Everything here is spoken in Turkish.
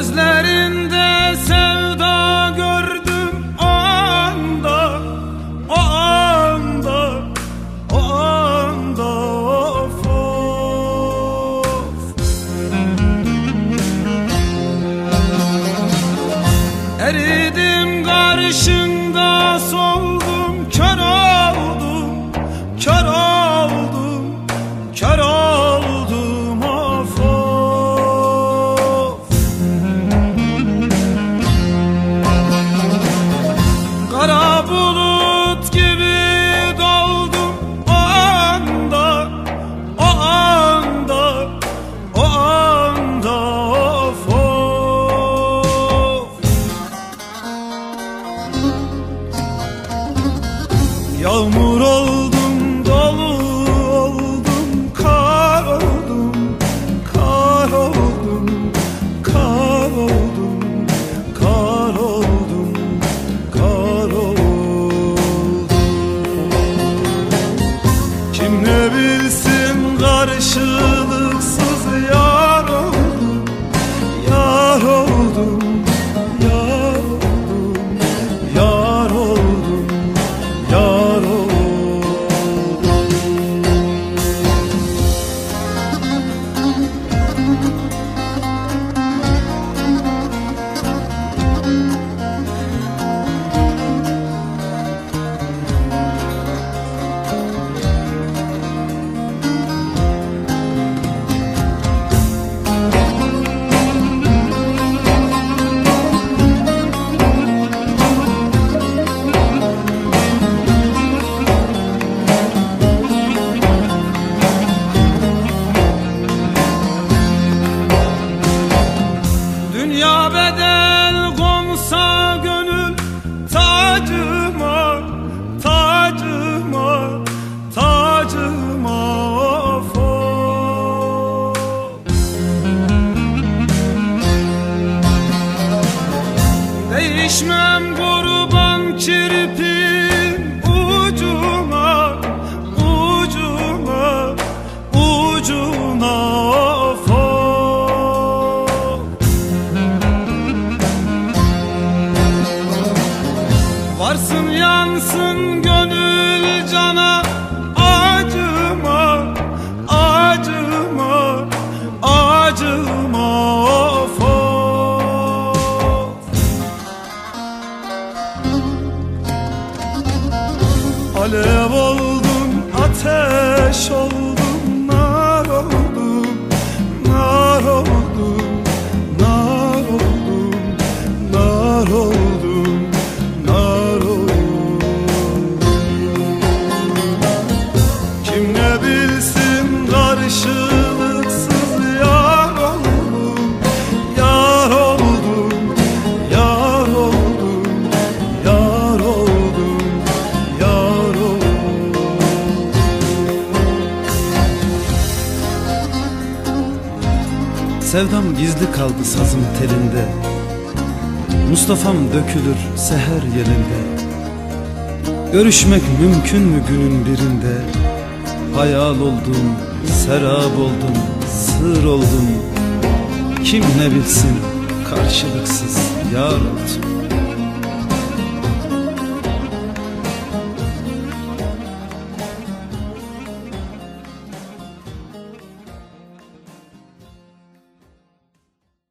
Gözlerinde sevda gördüm o anda O anda O anda of of. Eridim karşında sol Yağmur oldu. Bedel konsa gönül tacıma, tacıma, tacıma of. Değişmem kurban kirpin Varsın yansın gönül cana. Acıma acıma acıma of of. Alev oldum ateş oldum Sevdam gizli kaldı sazın telinde. Mustafa'm dökülür seher yerinde. Görüşmek mümkün mü günün birinde? Hayal oldum, serap oldum, sır oldum. Kim ne bilsin karşılıksız yar oldum